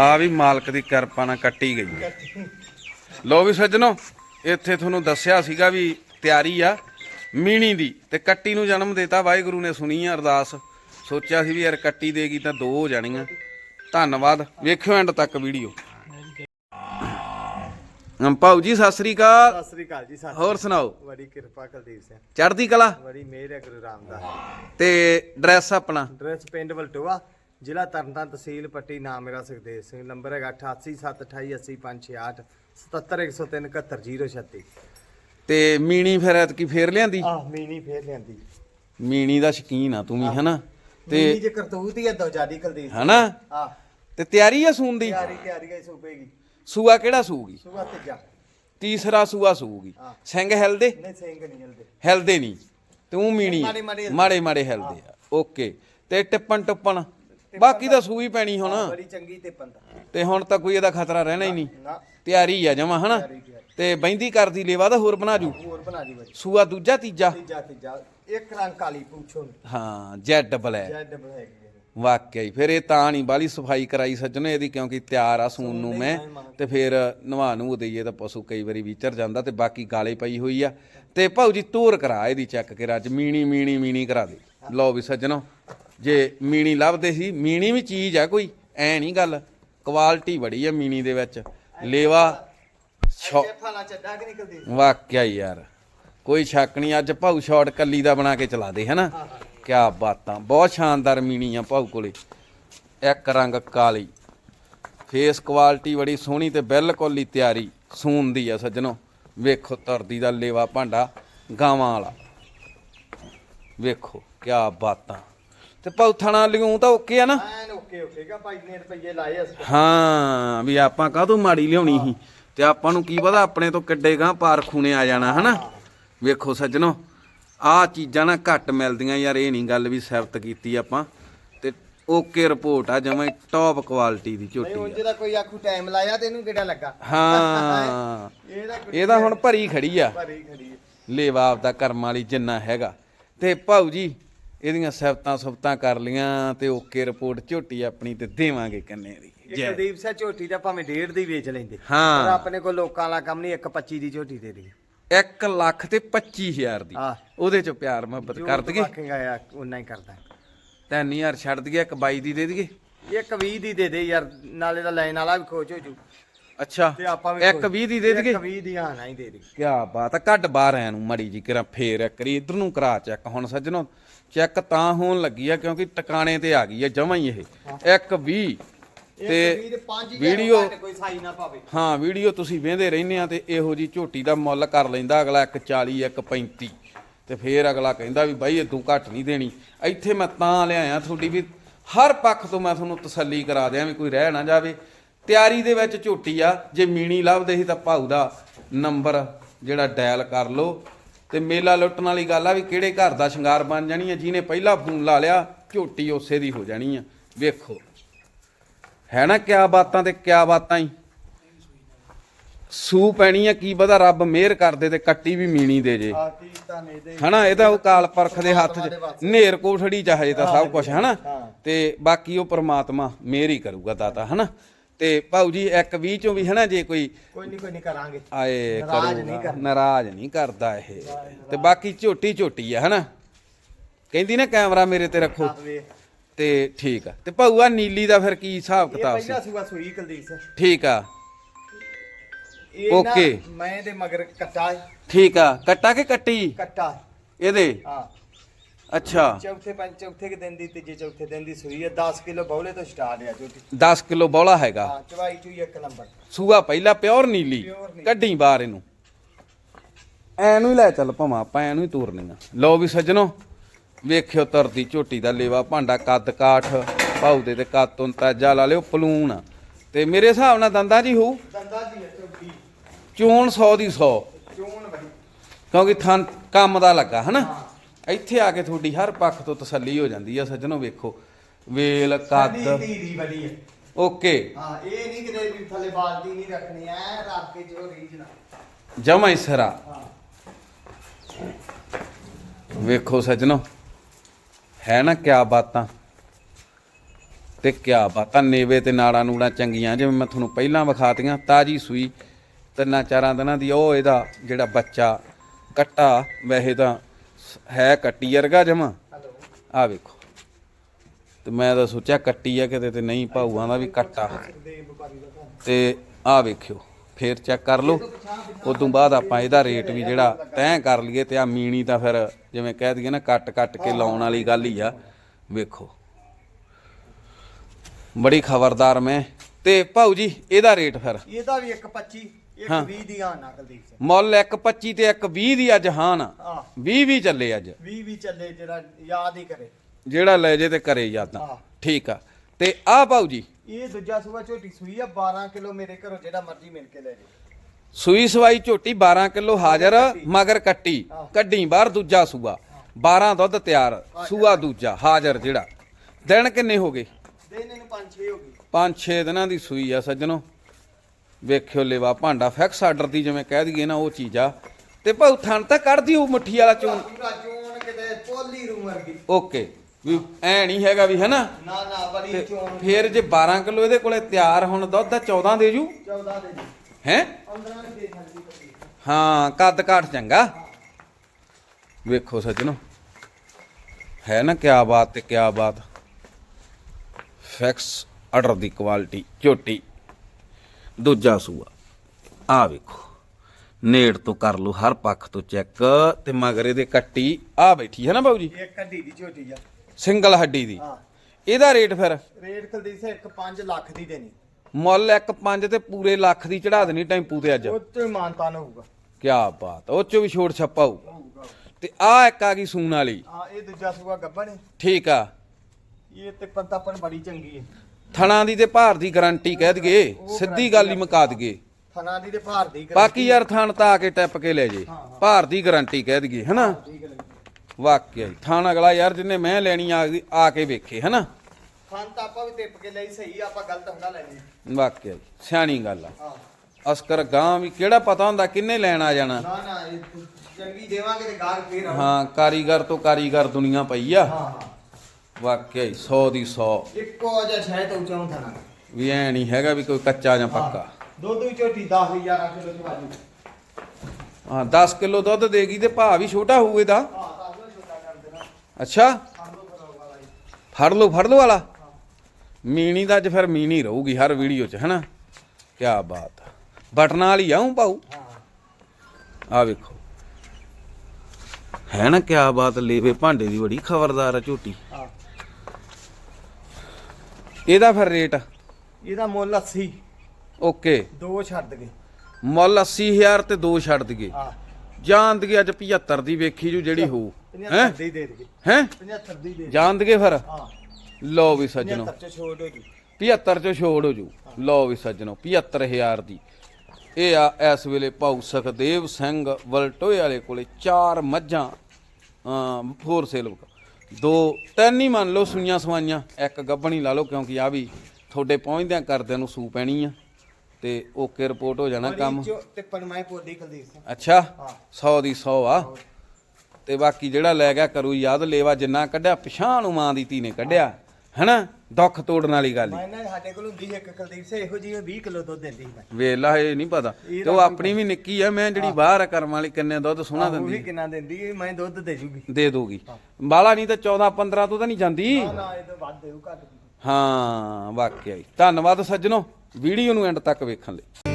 ਆ ਵੀ ਮਾਲਕ ਦੀ ਕਿਰਪਾ ਨਾਲ ਕੱਟੀ ਗਈ ਹੈ। ਲੋ ਵੀ ਸੱਜਣੋ ਇੱਥੇ ਤੁਹਾਨੂੰ ਦੱਸਿਆ ਸੀਗਾ ਵੀ ਤਿਆਰੀ ਆ ਮੀਣੀ ਦੀ ਤੇ ਕੱਟੀ ਨੂੰ ਜਨਮ ਦਿੱਤਾ ਵਾਹਿਗੁਰੂ ਨੇ ਸੁਣੀ ਆ ਅਰਦਾਸ। ਸੋਚਿਆ ਸੀ ਵੀ ਯਾਰ ਕੱਟੀ ਦੇਗੀ ਤਾਂ ਦੋ ਹੋ ਜਾਣੀਆਂ। ਧੰਨਵਾਦ। ਵੇਖਿਓ ਐਂਡ ਤੱਕ ਵੀਡੀਓ। ਭਾਊ ਜੀ ਸਤਿ ਸ੍ਰੀ ਅਕਾਲ। ਸਤਿ ਸ੍ਰੀ ਅਕਾਲ ਜੀ ਸਤਿ ਹੋਰ ਸੁਣਾਓ? ਬੜੀ ਕਿਰਪਾ ਕੁਲਦੀਪ ਸਿੰਘ। ਚੜ੍ਹਦੀ ਕਲਾ? ਬੜੀ ਮਿਹਰ ਹੈ ਗੁਰੂ ਰਾਮਦਾਸ। ਤੇ ਡਰੈਸ ਆਪਣਾ? ਡਰੈਸ ਪਿੰਡ ਵਲਟੋਆ। ਜ਼ਿਲ੍ਹਾ ਤਰਨਤਾਰਨ ਤਹਿਸੀਲ ਪੱਟੀ ਨਾਮ ਮੇਰਾ ਸੁਖਦੇਵ ਸਿੰਘ ਨੰਬਰ ਹੈਗਾ 8872288568 77103 ਤੇ ਮੀਣੀ ਫਿਰ ਐਤਕੀ ਫੇਰ ਲਿਆਂਦੀ? ਆਹ ਮੀਨੀ ਫੇਰ ਲਿਆਂਦੀ। ਮੀਣੀ ਦਾ ਸ਼ਕੀਨ ਆ ਤੂੰ ਵੀ ਹਨਾ? ਤੇ ਮੀਨੀ ਜੇ ਕਰਤੂਤ ਹੀ ਹੈ ਦੋ ਜਾਦੀ ਕੁਲਦੀਪ ਹਨਾ? ਆਹ। ਤੇ ਤਿਆਰੀ ਆ ਸੂਣ ਦੀ? ਤਿਆਰੀ ਤਿਆਰੀ ਹੈ ਸੂਪੇਗੀ। ਸੂਆ ਕਿਹੜਾ ਸੂਗੀ? ਸੁਬਾ ਤੇ ਜਾ ਤੀਸਰਾ ਸੂਆ ਸੂਗੀ। ਸਿੰਘ ਹਿਲਦੇ? ਨਹੀਂ ਸਿੰਘ ਨਹੀਂ ਹਿਲਦੇ। ਹਿਲਦੇ ਨਹੀਂ। ਤੂੰ ਮੀਣੀ ਮਾੜੇ- ਮਾੜੇ ਹਿਲਦੇ। ਮਾੜੇ ਮਾੜੇ ਹਿਲਦੇ ਆ। ਓਕੇ। ਤੇ ਟਿੱਪਣ ਟੁੱਪਣ ਬਾਕੀ ਤਾਂ ਸੂਈ ਪੈਣੀ ਹੁਣ। ਬੜੀ ਚੰਗੀ ਤੇ ਪੰਦਾ ਤੇ ਹੁਣ ਤਾਂ ਕੋਈ ਇਹਦਾ ਖਤਰਾ ਰਹਿਣਾ ਹੀ ਨਹੀਂ। ਤਿਆਰੀ ਆ ਜਮਾ ਹਨਾ। ਤੇ ਬੈਂਦੀ ਕਰਦੀ ਲੇਵਾ ਤਾਂ ਹੋਰ ਬਣਾ ਜੂ। ਹੋਰ ਬਣਾ ਦੀ ਬੜੀ ਸੂਆ ਦੂਜਾ ਤੀਜਾ? ਤੀਜਾ ਤੀਜਾ। ਇੱਕ ਰੰਗ ਕਾਲੀ ਪੁੱਛੋ। ਹਾਂ ਜੈਡ ਬਲੈਕ। ਜੈਡ ਡਬਲ ਹੈ ਵਾਕਿਆ ਹੀ ਫਿਰ ਇਹ ਤਾਂ ਨਹੀਂ ਬਾਲੀ ਸਫ਼ਾਈ ਕਰਾਈ ਸੱਜਣ ਇਹਦੀ ਕਿਉਂਕਿ ਤਿਆਰ ਆ ਸੂਨ ਨੂੰ ਮੈਂ। ਤੇ ਫਿਰ ਨਵਾ ਨੂੰ ਦਈਏ ਤਾਂ ਪਸ਼ੂ ਕਈ ਵਾਰੀ ਵਿਚਰ ਜਾਂਦਾ ਤੇ ਬਾਕੀ ਗਾਲੇ ਪਈ ਹੋਈ ਆ। ਤੇ ਭਾਊ ਜੀ ਤੋਰ ਕਰਾ ਇਹਦੀ ਚੈੱਕ ਕੇ ਅੱਜ ਮੀਣੀ ਮੀਣੀ ਮੀਣੀ ਕਰਾ ਦੇ। ਲਓ ਵੀ ਸੱਜਣੋ ਜੇ ਮੀਣੀ ਲੱਭਦੇ ਸੀ ਮੀਣੀ ਵੀ ਚੀਜ਼ ਆ ਕੋਈ ਐ ਨਹੀਂ ਗੱਲ ਕੁਆਲਿਟੀ ਬੜੀ ਆ ਮੀਣੀ ਦੇ ਵਿੱਚ। ਲੇਵਾ ਛੋ ਇਹ ਫਾਲਾ ਚੱਡਾ ਕਿ ਨਿਕਲਦੀ? ਵਾਕਿਆ ਹੀ ਯਾਰ ਕੋਈ ਸ਼ੱਕ ਨਹੀਂ ਅੱਜ ਭਾਊ ਸ਼ਾਟ ਕੱਲੀ ਦਾ ਬਣਾ ਕੇ ਚਲਾ ਦੇ ਹੈਨਾ? ਕਿਆ ਬਾਤਾਂ ਬਹੁਤ ਸ਼ਾਨਦਾਰ ਮੀਣੀ ਆ ਭਾਊ ਕੋਲੇ। ਇੱਕ ਰੰਗ ਕਾਲੀ ਫੇਸ ਕੁਆਲਿਟੀ ਬੜੀ ਸੋਹਣੀ ਤੇ ਬਿਲਕੁਲ ਹੀ ਤਿਆਰੀ ਸੂਨ ਦੀ ਆ ਸੱਜਣੋ। ਵੇਖੋ ਤਰਦੀ ਦਾ ਲੇਵਾ ਭਾਂਡਾ ਗਾਵਾਂ ਵਾਲਾ। ਵੇਖੋ ਕਿਆ ਬਾਤਾਂ। ਤੇ ਭਾਊ ਥਣਾ ਲਿਉ ਤਾਂ ਓਕੇ ਆ ਨਾ? ਐਨ ਓਕੇ ਓਕੇ ਭਾਈ ਨੇ ਰੁਪਈਏ ਲਾਏ ਅਸ। ਹਾਂ ਵੀ ਆਪਾਂ ਕਾਹਤੋਂ ਮਾੜੀ ਲਿਆਉਣੀ ਸੀ? ਤੇ ਆਪਾਂ ਨੂੰ ਕੀ ਪਤਾ ਆਪਣੇ ਤੋਂ ਕਿੱਡੇ ਗਾਂ ਪਾਰ ਖੂਨੇ ਆ ਜਾਣਾ ਹਨਾ? ਵੇਖੋ ਸੱਜਣੋ ਆਹ ਚੀਜ਼ਾਂ ਨਾ ਘੱਟ ਮਿਲਦੀਆਂ ਯਾਰ ਇਹ ਨਹੀਂ ਗੱਲ ਵੀ ਸਿਫਤ ਕੀਤੀ ਆਪਾਂ। ਤੇ ਓਕੇ ਰਿਪੋਰਟ ਆ ਜਮਾਂ ਟੌਪ ਕੁਆਲਿਟੀ ਦੀ ਨਹੀਂ ਝੋਟੀ ਉਂਝ ਆ। ਦਾ ਕੋਈ ਆਖੂ ਟਾਈਮ ਲਾਇਆ ਤੈਨੂੰ ਕਿਹੜਾ ਲੱਗਾ? ਹਾਂ ਇਹਦਾ ਇਹਦਾ ਹੁਣ ਭਰੀ ਖੜੀ ਆ। ਭਰੀ ਖੜੀ ਹੈ। ਲੇਵਾ ਆਪਦਾ ਕਰਮ ਵਾਲੀ ਜਿੰਨਾ ਹੈਗਾ। ਤੇ ਭਾਊ ਜੀ ਇਹਦੀਆਂ ਸਿਫਤਾਂ ਸੁਫਤਾਂ ਕਰ ਲੀਆਂ ਤੇ ਓਕੇ ਰਿਪੋਰਟ ਝੋਟੀ ਆਪਣੀ ਤੇ ਦੇਵਾਂਗੇ ਕੰਨੇ ਦੀ। ਇਹ ਜੈ। ਕੁਲਦੀਪ ਸਿੰਘ ਝੋਟੀ ਦਾ ਭਾਵੇਂ ਡੇਢ ਦੀ ਵੇਚ ਲੈਂਦੇ। ਹਾਂ। ਪਰ ਆਪਣੇ ਕੋਲ ਲੋਕਾਂ ਵਾਲਾ ਕੰਮ ਨਹੀਂ 125 ਦੀ ਝੋਟੀ ਦੇ ਦੀ 1 ਲੱਖ ਤੇ 25000 ਦੀ। ਹਾਂ। ਉਹਦੇ ਚ ਪਿਆਰ ਮੁਹੱਬਤ ਕਰ ਦਈਏ। ਆ ਉਨਾ ਹੀ ਕਰਦਾ। 3000 ਛੱਡ ਦਈਏ ਇੱਕ 22 ਦੀ ਦੇ ਦਈਏ। ਇੱਕ 20 ਦੀ ਦੇ ਦੇ ਯਾਰ ਨਾਲੇ ਦਾ ਲੈਣ ਵਾਲਾ ਵੀ ਖੋਚ ਹੋ ਜੂ। ਅੱਛਾ ਤੇ ਆਪਾਂ ਵੀ ਇੱਕ 20 ਦੀ ਦੇ ਦਈਏ। ਇੱਕ 20 ਦੀ ਹਾਂ ਨਹੀਂ ਦੇ ਦੇ ਕੀ ਬਾਤ ਆ ਕੱਢ ਬਾਹਰ ਐ ਨੂੰ ਮੜੀ ਜੀ ਕਿਰਾ ਫੇਰ ਕਰੀ ਇਧਰ ਨੂੰ ਕਰਾ ਚੈੱਕ। ਹੁਣ ਸੱਜਣੋ ਚੈੱਕ ਤਾਂ ਹੋਣ ਲੱਗੀ ਆ ਕਿਉਂਕਿ ਟਿਕਾਣੇ ਤੇ ਆ ਗਈ ਆ ਜਮਾਂ ਹੀ ਇਹ। ਇੱਕ 20 ਤੇ 20 ਤੇ ਦੇ 5 ਵੀਡੀਓ ਕੋਈ ਸਾਈ ਨਾ ਪਾਵੇ ਹਾਂ ਵੀਡੀਓ ਤੁਸੀਂ ਵੇਂਦੇ ਰਹਿੰਦੇ ਆ ਤੇ ਇਹੋ ਜੀ ਝੋਟੀ ਦਾ ਮੁੱਲ ਕਰ ਲੈਂਦਾ ਅਗਲਾ 140 135 ਤੇ ਫੇਰ ਅਗਲਾ ਕਹਿੰਦਾ ਵੀ ਬਾਈ ਇਦੋਂ ਘੱਟ ਨਹੀਂ ਦੇਣੀ। ਇੱਥੇ ਮੈਂ ਤਾਂ ਲਿਆਇਆ ਤੁਹਾਡੀ ਵੀ ਹਰ ਪੱਖ ਤੋਂ ਮੈਂ ਤੁਹਾਨੂੰ ਤਸੱਲੀ ਕਰਾ ਦਿਆਂ ਵੀ ਕੋਈ ਰਹਿ ਨਾ ਜਾਵੇ। ਤਿਆਰੀ ਦੇ ਵਿੱਚ ਝੋਟੀ ਆ ਜੇ ਮੀਣੀ ਲੱਭਦੇ ਸੀ ਤਾਂ ਭਾਊ ਦਾ ਨੰਬਰ ਜਿਹੜਾ ਡਾਇਲ ਕਰ ਲਓ। ਤੇ ਮੇਲਾ ਲੁੱਟਣ ਵਾਲੀ ਗੱਲ ਆ ਵੀ ਕਿਹੜੇ ਘਰ ਦਾ ਸ਼ਿੰਗਾਰ ਬਣ ਜਾਣੀ ਆ ਜਿਹਨੇ ਪਹਿਲਾ ਫੋਨ ਲਾ ਲਿਆ ਝੋਟੀ ਉਸੇ ਦੀ ਹੋ ਜਾਣੀ ਆ। ਵੇਖੋ। ਹੈ ਨਾ ਕਿਆ ਬਾਤਾਂ ਤੇ ਕਿਆ ਬਾਤਾਂ ਹੀ। ਸੂ ਪੈਣੀ ਆ ਕੀ ਪਤਾ ਰੱਬ ਮਿਹਰ ਕਰਦੇ ਤੇ ਕੱਟੀ ਵੀ ਮੀਣੀ ਦੇ ਜੇ। ਹਨਾ ਇਹ ਤਾਂ ਉਹ ਕਾਲ ਪਰਖ ਦੇ ਹੱਥ 'ਚ ਨੇਰ ਕੋਠੜੀ 'ਚ ਹਜੇ ਤਾਂ ਸਭ ਕੁਝ ਹਨਾ। ਤੇ ਬਾਕੀ ਉਹ ਪ੍ਰਮਾਤਮਾ ਮਿਹਰ ਹੀ ਕਰੂਗਾ ਦਾਤਾ ਹਨਾ। ਤੇ ਭਾਊ ਜੀ ਇੱਕ 20 ਚੋਂ ਵੀ ਹਨਾ ਜੇ ਕੋਈ ਕੋਈ ਨਹੀਂ ਕੋਈ ਨਹੀਂ ਕਰਾਂਗੇ। ਆਏ ਨਾਰਾਜ਼ ਨਹੀਂ ਕਰਦਾ। ਨਾਰਾਜ਼ ਨਹੀਂ ਕਰਦਾ ਇਹ। ਤੇ ਬਾਕੀ ਝੋਟੀ ਝੋਟੀ ਆ ਹਨਾ? ਕਹਿੰਦੀ ਨਾ ਕੈਮਰਾ ਮੇਰੇ ਤੇ ਰੱਖੋ। ਵੇ। ਤੇ ਠੀਕ ਆ। ਤੇ ਭਾਊ ਆ ਨੀਲੀ ਦਾ ਫਿਰ ਕੀ ਹਿਸਾਬ ਇਹ ਕਿਤਾਬ ਸੀ? ਪਹਿਲਾ ਸੂਆ ਸੂਈ ਕੁਲਦੀਪ ਠੀਕ ਆ। ਇਹ ਨਾ ਓਕੇ। ਮੈਂ ਦੇ ਮਗਰ ਕੱਟਾ ਹੈ, ਠੀਕ ਆ। ਕੱਟਾ ਕਿ ਕੱਟੀ? ਕੱਟਾ। ਇਹਦੇ? ਹਾਂ। ਅੱਛਾ। ਚੌਥੇ ਪੰਜ ਚੌਥੇ ਕੇ ਦਿਨ ਦੀ ਤੀਜੇ ਚੌਥੇ ਦਿਨ ਦੀ ਸੂਈ ਹੈ 10 ਕਿਲੋ ਬੌਲੇ ਤੋਂ ਸਟਾਰਟ ਆ ਝੋਟੀ 10 ਕਿਲੋ ਬੌਲਾ ਹੈਗਾ। ਹਾਂ ਚਵਾਈ ਚੂਈ ਇੱਕ ਨੰਬਰ। ਸੂਆ ਪਹਿਲਾ ਪਿਓਰ ਨੀਲੀ Pure ਨੀਲੀ। ਕੱਢੀ ਬਾਹਰ ਇਹਨੂੰ। ਐ ਨੂੰ ਹੀ ਲੈ ਚੱਲ ਭਾਵਾਂ ਆਪਾਂ ਐ ਨੂੰ ਹੀ ਤੋਰਨੀ ਆ ਲਓ ਵੀ ਸੱਜਣੋ ਵੇਖਿਓ ਤਰਦੀ ਝੋਟੀ ਦਾ ਲੇਵਾ ਭਾਂਡਾ ਕੱਦ ਕਾਠ ਭਾਊ ਦੇ ਤੇ ਕੱਦ ਤੋਂ ਤਾਜਾ ਲਾ ਲਿਓ ਪਲੂਣ। ਆ। ਤੇ ਮੇਰੇ ਹਿਸਾਬ ਨਾਲ ਦੰਦਾ ਜੀ ਹੋਊ? ਦੰਦਾ ਦੀ ਹੈ ਝੋਟੀ ਚੋਣ 100 ਦੀ 100 ਚੋਣ ਬੜੀ ਕਿਉਂਕਿ ਥਾਂ ਕੰਮ ਦਾ ਲੱਗਾ ਹਨਾ? ਇੱਥੇ ਆ ਕੇ ਤੁਹਾਡੀ ਹਰ ਪੱਖ ਤੋਂ ਤਸੱਲੀ ਹੋ ਜਾਂਦੀ ਆ ਸੱਜਣੋ ਵੇਖੋ। ਵੇਲ ਕੱਦ। ਹੈ ਓਕੇ। ਹਾਂ ਇਹ ਨਹੀਂ ਕਿਤੇ ਵੀ ਥੱਲੇ ਬਾਲਟੀ ਨਹੀਂ ਰੱਖਣੀ ਐ ਰੱਖ ਕੇ ਜੋ ਰੀਜਨਾ ਜਮਾ ਹੀ ਸਿਰਾ। ਹਾਂ। ਵੇਖੋ ਸੱਜਣੋ ਹੈ ਨਾ ਕਿਆ ਬਾਤਾਂ? ਤੇ ਕਿਆ ਬਾਤਾਂ? ਨੇਵੇ ਤੇ ਨਾੜਾਂ ਨੂੜਾਂ ਚੰਗੀਆਂ ਜਿਵੇਂ ਮੈਂ ਤੁਹਾਨੂੰ ਪਹਿਲਾਂ ਵਿਖਾਤੀਆਂ ਤਾਜੀ ਸੂਈ ਤਿੰਨਾਂ ਚਾਰਾਂ ਦਿਨਾਂ ਦੀ ਉਹ ਇਹਦਾ ਜਿਹੜਾ ਬੱਚਾ ਕੱਟਾ ਵੈਸੇ ਤਾਂ ਹੈ ਕੱਟੀ ਵਰਗਾ ਜਮਾ? ਹਲੋ ਆ ਵੇਖੋ। ਤੇ ਮੈਂ ਤਾਂ ਸੋਚਿਆ ਕੱਟੀ ਆ, ਕਿਤੇ ਤੇ ਨਹੀਂ, ਭਾਊਆਂ ਦਾ ਵੀ ਕੱਟਾ। ਤੇ ਆ ਵੇਖਿਓ, ਫੇਰ ਚੈੱਕ ਕਰ ਲਓ। ਉਸ ਤੋਂ ਬਾਅਦ ਆਪਾਂ ਇਹਦਾ ਰੇਟ ਵੀ ਜਿਹੜਾ ਤੈਅ ਕਰ ਲਈਏ ਤੇ ਆ ਮੀਣੀ ਤਾਂ ਫਿਰ ਜਿਵੇਂ ਕਹਿ ਦਈਏ ਨਾ, ਕੱਟ ਕੱਟ ਕੇ ਲਾਉਣ ਵਾਲੀ ਗੱਲ ਹੀ ਆ। ਵੇਖੋ। ਬੜੀ ਖਬਰਦਾਰ ਮੈਂ। ਤੇ ਭਾਊ ਜੀ, ਇਹਦਾ ਰੇਟ ਫਿਰ? ਇਹਦਾ ਵੀ ਇੱਕ 25 ਇੱਕ ਹਾਂ। 20 ਦੀ ਹਾਂ ਨਕਲਦੀਪ ਸਿੰਘ। ਮੁੱਲ ਇੱਕ 25 ਤੇ ਇੱਕ 20 ਦੀ ਅੱਜ ਹਾਨ ਆ ਹਾਂ। 20 ਵੀ ਚੱਲੇ ਅੱਜ। 20 ਵੀ ਚੱਲੇ ਜਿਹੜਾ ਯਾਦ ਹੀ ਕਰੇ। ਜਿਹੜਾ ਲੈ ਜੇ ਤੇ ਕਰੇ ਯਾਦਾਂ। ਠੀਕ ਆ। ਤੇ ਆ ਭਾਊ ਜੀ। ਇਹ ਦੂਜਾ ਸੂਆ ਝੋਟੀ ਸੂਈ ਆ 12 ਕਿਲੋ ਮੇਰੇ ਘਰੋਂ ਜਿਹੜਾ ਮਰਜ਼ੀ ਮਿਲ ਕੇ ਲੈ ਜੇ। ਸੂਈ ਸਵਾਈ ਝੋਟੀ 12 ਕਿਲੋ ਹਾਜ਼ਰ ਮਗਰ ਕੱਟੀ। ਕੱਢੀ ਬਾਹਰ ਦੂਜਾ ਸੂਆ। 12 ਦੁੱਧ ਤਿਆਰ ਸੂਆ ਦੂਜਾ ਹਾਜ਼ਰ ਜਿਹੜਾ। ਦਿਨ ਕਿੰਨੇ ਹੋ ਗਏ? ਦਿਨ ਇਹਨੂੰ 5-6 ਹੋ ਗਈ 5-6 ਦਿਨਾਂ ਦੀ ਸੂਈ ਆ ਸੱਜਣੋ। ਵੇਖਿਓ ਲੇਵਾ ਭਾਂਡਾ ਫੈਕਸ ਆਰਡਰ ਦੀ ਜਿਵੇਂ ਕਹਿ ਦਈਏ ਨਾ ਉਹ ਚੀਜ਼ ਆ। ਤੇ ਭਾਉ ਥਣ ਤਾਂ ਕੱਢਦੀ ਉਹ ਮੁੱਠੀ ਵਾਲਾ ਚੋਣ ਪੂਰਾ ਚੋਣ ਕਿਤੇ ਪੋਲੀ ਰੂ ਵਰਗੀ। ਓਕੇ ਵੀ ਐ ਨਹੀਂ ਹੈਗਾ ਵੀ ਹੈਨਾ? ਨਾ ਨਾ ਬੜੀ ਤੇ ਚੋਣ ਫੇਰ ਜੇ 12 ਕਿਲੋ ਇਹਦੇ ਕੋਲੇ ਤਿਆਰ ਹੁਣ ਦੁੱਧ ਦਾ 14 ਦੇ ਜੂ। 14 ਦੇ ਜੀ। ਹੈ? 15 ਦੇ ਸਕਦੀ ਕੱਟੀ ਹਾਂ ਕੱਦ ਕਾਠ ਚੰਗਾ। ਵੇਖੋ ਸੱਜਣੋ। ਹੈ ਨਾ ਕਿਆ ਬਾਤ ਤੇ ਕਿਆ ਬਾਤ। ਫੈਕਸ ਆਰਡਰ ਦੀ ਕੁਆਲਿਟੀ ਝੋਟੀ। ਦੂਜਾ ਸੂਆ। ਆ ਵੇਖੋ। ਨੇੜ ਤੋਂ ਕਰ ਲਓ ਹਰ ਪੱਖ ਤੋਂ ਚੈੱਕ। ਤੇ ਮਗਰ ਇਹਦੇ ਕੱਟੀ ਆ ਬੈਠੀ ਹੈ ਨਾ ਬਾਬੂ ਜੀ? ਇਹ ਕੱਢੀ ਦੀ ਝੋਟੀ ਆ। ਸਿੰਗਲ ਹੱਡੀ ਦੀ। ਹਾਂ। ਇਹਦਾ ਰੇਟ ਫਿਰ? ਰੇਟ ਕਲਦੀ ਸੇ 1.5 ਲੱਖ ਦੀ ਦੇਣੀ। ਮੁੱਲ ਇੱਕ ਪੰਜ ਤੇ ਪੂਰੇ ਲੱਖ ਦੀ ਚੜਾ ਦੇਣੀ ਟੈਂਪੂ ਤੇ ਅੱਜ। ਉਹ ਤੋਂ ਮਾਨਤਾਨ ਹੋਊਗਾ। ਕਿਆ ਬਾਤ ਉਹ ਚੋਂ ਵੀ ਛੋੜ ਛੱਪਾ ਹੋਊ ਹੋਊਗਾ। ਤੇ ਆ ਇੱਕ ਆ ਗਈ ਸੂਣ ਵਾਲੀ। ਹਾਂ ਇਹ ਦੂਜਾ ਸੂਆ ਗੱਬਣ ਹੈ ਠੀਕ ਆ। ਇਹ ਤੇ ਪੰਤਾਪਨ ਬੜੀ ਚੰਗੀ ਹੈ ਥਣਾ ਦੀ ਤੇ ਭਾਰ ਦੀ ਗਾਰੰਟੀ ਕਹਿ ਦਈਏ ਸਿੱਧੀ ਗੱਲ ਹੀ ਮੁਕਾ ਦਈਏ। ਥਣਾ ਦੀ ਤੇ ਭਾਰ ਦੀ ਬਾਕੀ ਯਾਰ ਥਣ ਤਾਂ ਆ ਕੇ ਟੱਪ ਕੇ ਲੈ ਜੇ। ਭਾਰ ਦੀ ਗਾਰੰਟੀ ਕਹਿ ਦਈਏ ਹਨਾ? ਵਾਕਿਆ ਹੀ ਥਣ ਅਗਲਾ ਯਾਰ ਜਿੰਨੇ ਮੈਂ ਲੈਣੀ ਆ ਗਈ ਆ ਕੇ ਵੇਖੇ ਹਨਾ? ਖਾਨ ਤਾਂ ਆਪਾਂ ਵੀ ਟਿਪ ਕੇ ਲਈ ਸਹੀ ਆ, ਆਪਾਂ ਗਲਤ ਹੁੰਦਾ ਲੈਣੀ ਵਾਕਿਆ ਹੀ ਸਿਆਣੀ ਗੱਲ ਆ। ਹਾਂ। ਅਸਕਰ ਗਾਂ ਵੀ ਕਿਹੜਾ ਪਤਾ ਹੁੰਦਾ ਕਿੰਨੇ ਲੈਣ ਆ ਜਾਣਾ। ਨਾ ਨਾ ਇਹ ਚੰਗੀ ਦੇਵਾਂਗੇ ਤੇ ਗਾਹਕ ਫੇਰ। ਹਾਂ ਕਾਰੀਗਰ ਤੋਂ ਕਾਰੀਗਰ ਦੁਨੀਆ ਪਈ ਆ। ਹਾਂ ਹਾਂ। ਵਾਕਿਆ ਹੀ 100 ਦੀ 100 ਇੱਕੋ ਜਿਹਾ ਛੇ ਤੋਂ ਉੱਚਾ ਥਣਾ ਵੀ ਐ ਨਹੀਂ ਹੈਗਾ ਵੀ ਕੋਈ ਕੱਚਾ ਜਾਂ ਪੱਕਾ। ਦੁੱਧ ਵੀ ਝੋਟੀ 10 11 ਕਿਲੋ ਵਾਜੂ ਹਾਂ 10 ਕਿਲੋ ਦੁੱਧ ਦੇਗੀ ਤੇ ਭਾਅ ਵੀ ਛੋਟਾ ਹੋਊ ਇਹਦਾ। ਹਾਂ ਤਾਂ ਉਹ ਛੋਟਾ ਕਰ ਦੇਣਾ। ਅੱਛਾ। ਫੜ ਲਓ ਫੜ ਲਓ ਵਾਲਾ। ਮੀਣੀ ਦਾ ਅੱਜ ਫਿਰ ਮੀਣੀ ਰਹੂਗੀ ਹਰ ਵੀਡੀਓ 'ਚ ਹੈਨਾ? ਕੀ ਬਾਤ। ਬਟਨਾਂ ਵਾਲੀ ਆਉਂ ਪਾਉ ਆ ਵੇਖੋ। ਹੈ ਨਾ ਕੀ ਬਾਤ ਲੇਵੇ ਭਾਂਡੇ ਦੀ ਬੜੀ ਖਬਰਦਾਰ ਆ ਝੋਟੀ। ਹਾਂ। ਇਹਦਾ ਫਿਰ ਰੇਟ? ਇਹਦਾ ਮੁੱਲ 80 ਓਕੇ। ਦੋ ਛੱਡ ਗਏ ਮੁੱਲ 80000 ਤੇ ਦੋ ਛੱਡ ਦਈਏ। ਜਾਣ ਦਈਏ ਅੱਜ 75 ਦੀ ਵੇਖੀ ਜੂ ਜਿਹੜੀ ਹੋਊ। ਹੈ? 75 ਦੀ ਦੇ ਦੇ ਹੈ? 75 ਦੀ ਦੇ ਦਈਏ। ਫਿਰ? ਹਾਂ। ਲਓ ਵੀ ਸੱਜਣੋ। 75 ਚ ਛੋੜ ਹੋ ਗਈ 75 ਚੋਂ ਛੋੜ ਹੋ ਜੂ। ਲਓ ਵੀ ਸੱਜਣੋ 75000 ਦੀ। ਇਹ ਆ ਇਸ ਵੇਲੇ ਭਾਊ ਸੁਖਦੇਵ ਸਿੰਘ ਵਲਟੋਏ ਵਾਲੇ ਕੋਲੇ ਚਾਰ ਮੱਝਾਂ ਫੋਰ ਸੇਲ ਦੋ ਤਿੰਨ ਹੀ ਮੰਨ ਲਓ ਸੂਈਆਂ ਸਵਾਈਆਂ ਇੱਕ ਗੱਭਣੀ ਲਾ ਲਓ ਕਿਉਂਕਿ ਆ ਵੀ ਤੁਹਾਡੇ ਪਹੁੰਚਦਿਆਂ ਕਰਦਿਆਂ ਨੂੰ ਸੂ ਪੈਣੀ ਆ ਤੇ ਓਕੇ ਰਿਪੋਰਟ ਹੋ ਜਾਣਾ ਕੰਮ। ਤੇ ਪਨਮਾਈ ਪੋਦੀ ਕੁਲਦੀਪ ਸਿੰਘ। ਅੱਛਾ ਹਾਂ। 100 ਦੀ 100 ਆ। ਤੇ ਬਾਕੀ ਜਿਹੜਾ ਲੈ ਗਿਆ ਕਰੂ ਯਾਦ ਲੇਵਾ ਜਿੰਨਾ ਕੱਢਿਆ ਪਛਾਣ ਨੂੰ ਮਾਂ ਦੀ ਧੀ ਨੇ ਕੱਢਿਆ। ਹੈਨਾ? ਦੁੱਖ ਤੋੜਨ ਵਾਲੀ ਗੱਲ ਈ। ਮੈਂ ਨਾ ਸਾਡੇ ਕੋਲ ਹੁੰਦੀ ਸੀ ਇੱਕ ਕੁਲਦੀਪ ਸਿੰਘ ਇਹੋ ਜਿਹੀ 20 ਕਿਲੋ ਦੁੱਧ ਦਿੰਦੀ ਸੀ ਮੈਂ। ਵੇਲਾ ਇਹ ਨਹੀਂ ਪਤਾ। ਤੇ ਉਹ ਆਪਣੀ ਵੀ ਨਿੱਕੀ ਆ ਮੈਂ ਜਿਹੜੀ ਬਾਹਰ ਆ ਕਰਮ ਵਾਲੀ ਕਿੰਨੇ ਦੁੱਧ ਸੋਹਣਾ ਉਹ ਵੀ ਦਿੰਦੀ ਕਿੰਨਾ ਦਿੰਦੀ ਸੀ, ਮੈਂ ਦੁੱਧ ਦੇ ਜੂਗੀ ਦੇ ਦੂਗੀ। ਬਾਲਾ ਨਹੀਂ ਤਾਂ 14 15 ਤੋਂ ਤਾਂ ਨਹੀਂ ਜਾਂਦੀ। ਨਾ ਨਾ ਇਹ ਤੋਂ ਵੱਧ ਦੇਊ ਘੱਟ। ਹਾਂ ਵਾਕਿਆ ਹੀ। ਧੰਨਵਾਦ ਸੱਜਣੋ ਵੀਡੀਓ ਨੂੰ ਐਂਡ ਤੱਕ ਵੇਖਣ ਲਈ।